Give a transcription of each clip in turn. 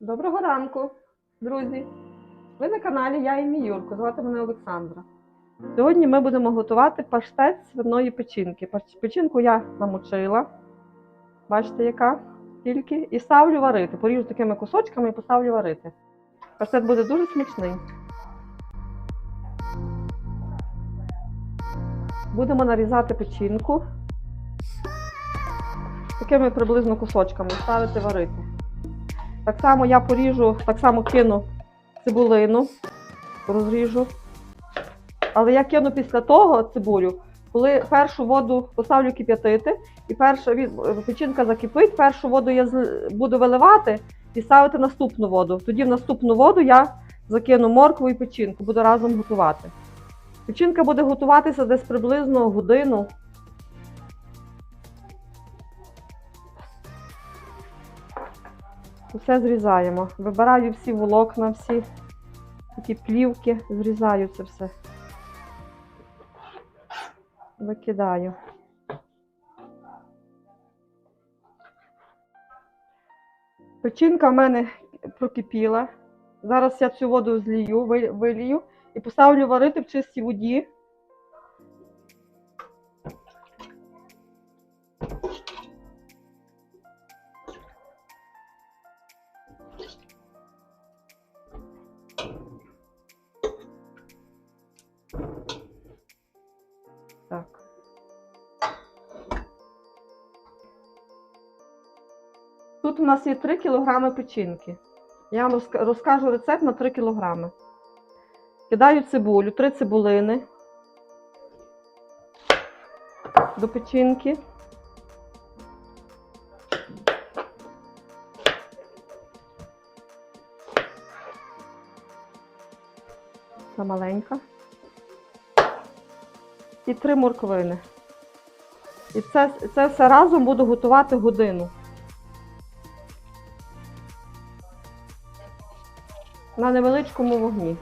Доброго ранку, друзі! Ви на каналі Я і мій Юрко. Звати мене Олександра. Сьогодні ми будемо готувати паштет свиної печінки. Печінку я намочила. Бачите, яка тільки. І ставлю варити. Поріжу такими кусочками і поставлю варити. Паштет буде дуже смачний. Будемо нарізати печінку такими приблизно кусочками, ставити варити. Так само я поріжу, так само кину цибулину, розріжу. Але я кину після того цибулю, коли першу воду поставлю кип'ятити, і перша печінка закипить, першу воду я буду виливати і ставити наступну воду. Тоді в наступну воду я закину моркву і печінку, буду разом готувати. Печінка буде готуватися десь приблизно годину. Все зрізаємо. Вибираю всі волокна, всі такі плівки, зрізаю це все. Викидаю. Печінка в мене прокипіла. Зараз я цю воду злію, вилію і поставлю варити в чистій воді. Так. Тут у нас є 3 кг печінки. Я вам розкажу рецепт на 3 кг. Кидаю цибулю, 3 цибулини до печінки. Та маленька. І три морквини. І це, це все разом буду готувати годину. На невеличкому вогні.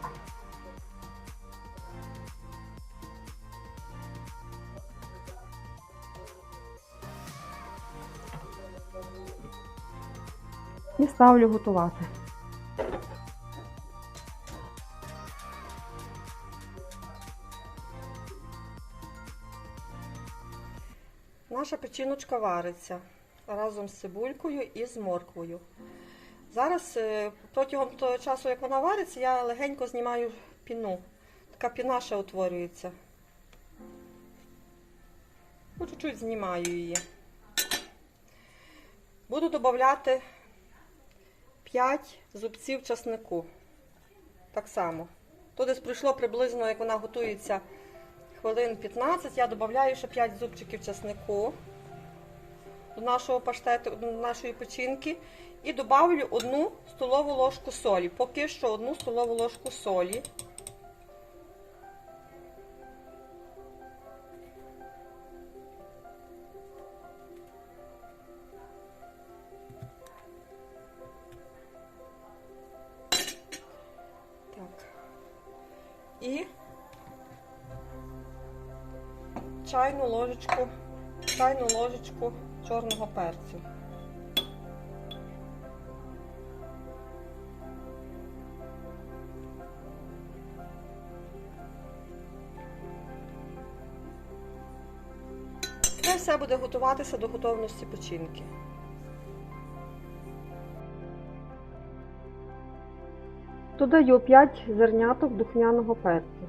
І ставлю готувати. Наша печіночка вариться разом з цибулькою і з морквою. Зараз е, протягом того часу, як вона вариться, я легенько знімаю піну. Така піна ще утворюється. Ну, чуть-чуть знімаю її. Буду додати 5 зубців часнику. Так само. То десь пройшло приблизно, як вона готується хвилин 15, я додаю ще 5 зубчиків часнику до нашого паштету, до нашої печінки. І додавлю одну столову ложку солі. Поки що одну столову ложку солі. Так. Чайну ложечку, чайну ложечку чорного перцю. Це все буде готуватися до готовності печінки. Додаю 5 зерняток духмяного перцю.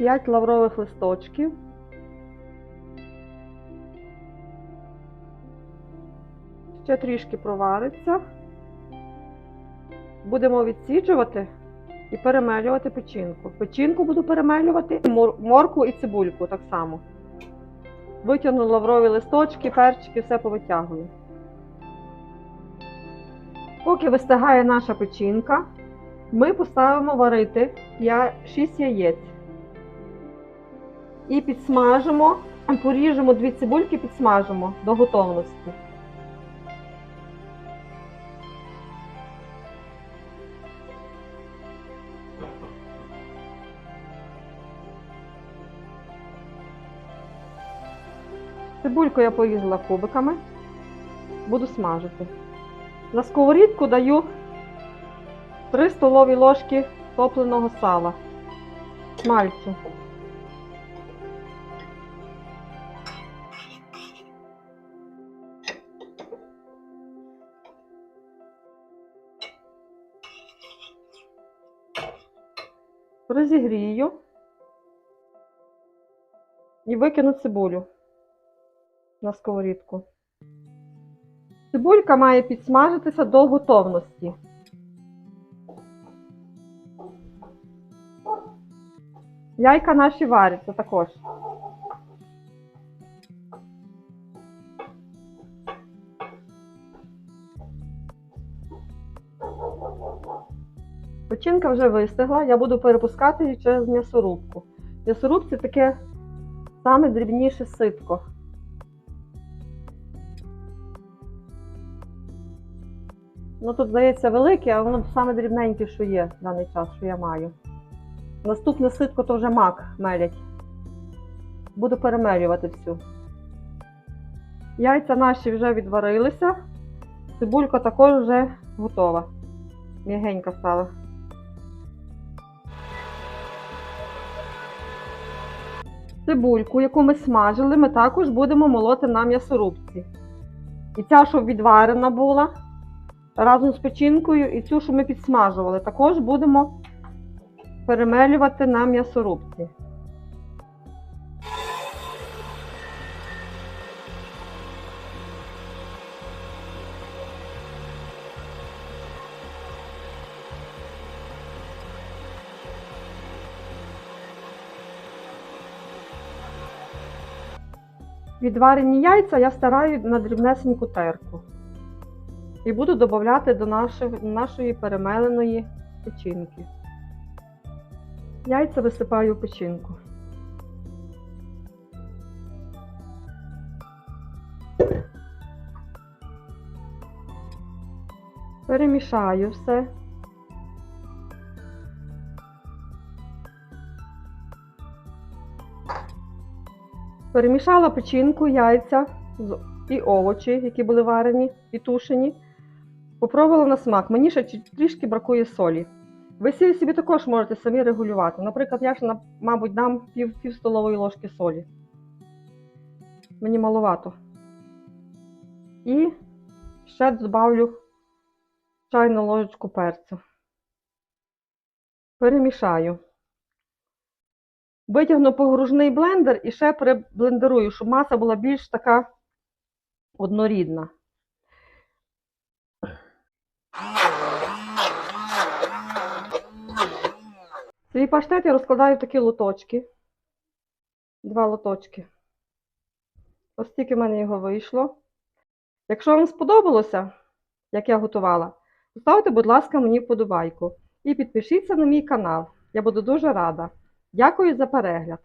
5 лаврових листочків. Ще трішки провариться. Будемо відсіджувати і перемелювати печінку. Печінку буду перемелювати, мор- моркву і цибульку так само. Витягну лаврові листочки, перчики, все повитягую. Поки вистигає наша печінка, ми поставимо варити 6 яєць. І підсмажимо, поріжемо дві цибульки, підсмажимо до готовності. Цибульку я порізала кубиками, буду смажити. На сковорідку даю 3 столові ложки топленого сала. Смальцю. Розігрію і викину цибулю на сковорідку. Цибулька має підсмажитися до готовності. Яйка наші варяться також. Печінка вже вистигла, я буду перепускати її через м'ясорубку. В м'ясорубці таке саме дрібніше ситко. Ну тут, здається, велике, а воно саме дрібненьке, що є в даний час, що я маю. Наступне ситко то вже мак мелять. Буду перемелювати всю. Яйця наші вже відварилися. Цибулька також вже готова. М'ягенька стала. Цибульку, яку ми смажили, ми також будемо молоти на м'ясорубці. І ця, що відварена була разом з печінкою, і цю, що ми підсмажували, також будемо перемелювати на м'ясорубці. Відварені яйця я стараю на дрібнесеньку терку. І буду додати до нашої, перемеленої печінки. Яйця висипаю в печінку. Перемішаю все. Перемішала печінку, яйця і овочі, які були варені і тушені. Попробувала на смак. Мені ще трішки бракує солі. Ви собі також можете самі регулювати. Наприклад, я ж, мабуть, дам пів, пів столової ложки солі. Мені маловато. І ще додавлю чайну ложечку перцю. Перемішаю. Витягну погружний блендер і ще переблендерую, щоб маса була більш така однорідна. Свій паштет я розкладаю в такі лоточки. Два лоточки. Ось стільки в мене його вийшло. Якщо вам сподобалося, як я готувала, поставте, будь ласка, мені вподобайку. І підпишіться на мій канал. Я буду дуже рада. Дякую за перегляд!